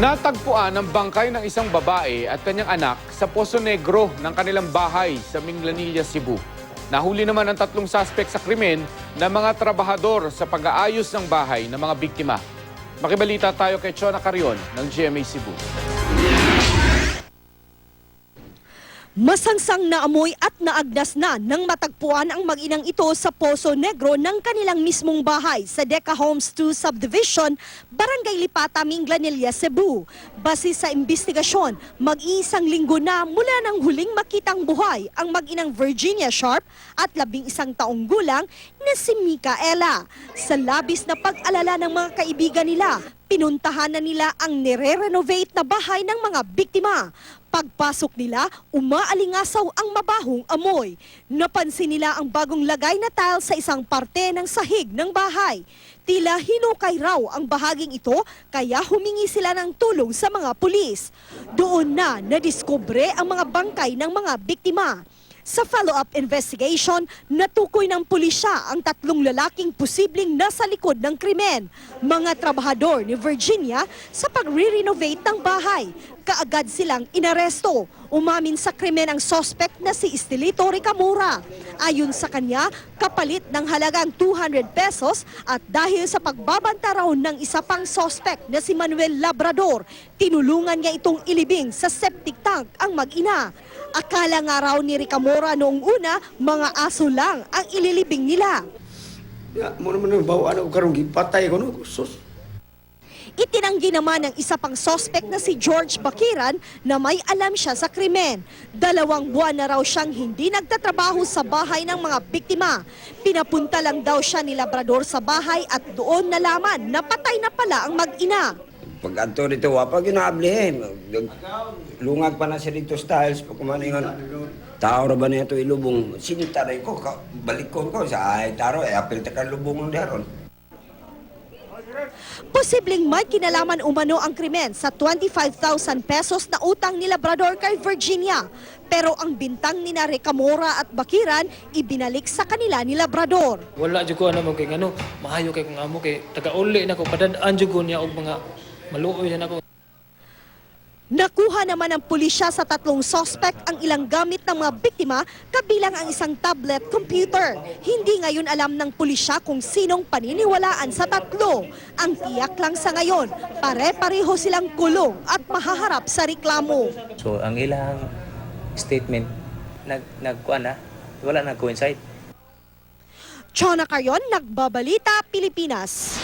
Natagpuan ang bangkay ng isang babae at kanyang anak sa Poso Negro ng kanilang bahay sa Minglanilla, Cebu. Nahuli naman ang tatlong suspect sa krimen na mga trabahador sa pag-aayos ng bahay ng mga biktima. Makibalita tayo kay Chona Carion ng GMA Cebu. Masangsang naamoy at naagdas na nang matagpuan ang mag-inang ito sa Poso Negro ng kanilang mismong bahay sa Deca Homes 2 Subdivision, Barangay Lipata, Minglanilla, Cebu. Base sa investigasyon, mag-iisang linggo na mula nang huling makitang buhay ang mag-inang Virginia Sharp at labing isang taong gulang na si Micaela. Sa labis na pag-alala ng mga kaibigan nila, pinuntahan na nila ang nire-renovate na bahay ng mga biktima. Pagpasok nila, umaalingasaw ang mabahong amoy. Napansin nila ang bagong lagay na tile sa isang parte ng sahig ng bahay. Tila hinukay raw ang bahaging ito kaya humingi sila ng tulong sa mga pulis. Doon na nadiskubre ang mga bangkay ng mga biktima. Sa follow-up investigation, natukoy ng pulisya ang tatlong lalaking posibleng nasa likod ng krimen, mga trabahador ni Virginia sa pagre-renovate ng bahay. Kaagad silang inaresto. Umamin sa krimen ang suspect na si Estelito Ricamura. Ayon sa kanya, kapalit ng halagang 200 pesos at dahil sa pagbabanta raw ng isa pang suspect na si Manuel Labrador, tinulungan niya itong ilibing sa septic tank ang mag-ina. Akala nga raw ni Ricamora noong una, mga aso lang ang ililibing nila. Ya, mo naman ang bawaan ako karong gipatay ko no. Sus. Itinanggi naman ng isa pang suspect na si George Bakiran na may alam siya sa krimen. Dalawang buwan na raw siyang hindi nagtatrabaho sa bahay ng mga biktima. Pinapunta lang daw siya ni Labrador sa bahay at doon nalaman na patay na pala ang mag-ina. Pag adto dito wa pa ginabli eh. Lungag pa na siya dito styles pag kumaningon. Tao ra ba niya to ilubong? Sinita rin ko, ka- balik ko ko sa ay taro eh apil ta kan lubong ng daron. Posibleng may kinalaman umano ang krimen sa 25,000 pesos na utang ni Labrador kay Virginia. Pero ang bintang ni na Recamora at Bakiran ibinalik sa kanila ni Labrador. Wala jud ko ano mo kay ngano, maayo kay kung amo kay taga-uli na ko padadaan ko niya og mga maluoy na ako. Nakuha naman ng pulisya sa tatlong suspect ang ilang gamit ng mga biktima kabilang ang isang tablet computer. Hindi ngayon alam ng pulisya kung sinong paniniwalaan sa tatlo. Ang tiyak lang sa ngayon, pare-pareho silang kulong at mahaharap sa reklamo. So ang ilang statement nag nagkuan na wala na coincide. Chona Caryon, Nagbabalita, Pilipinas.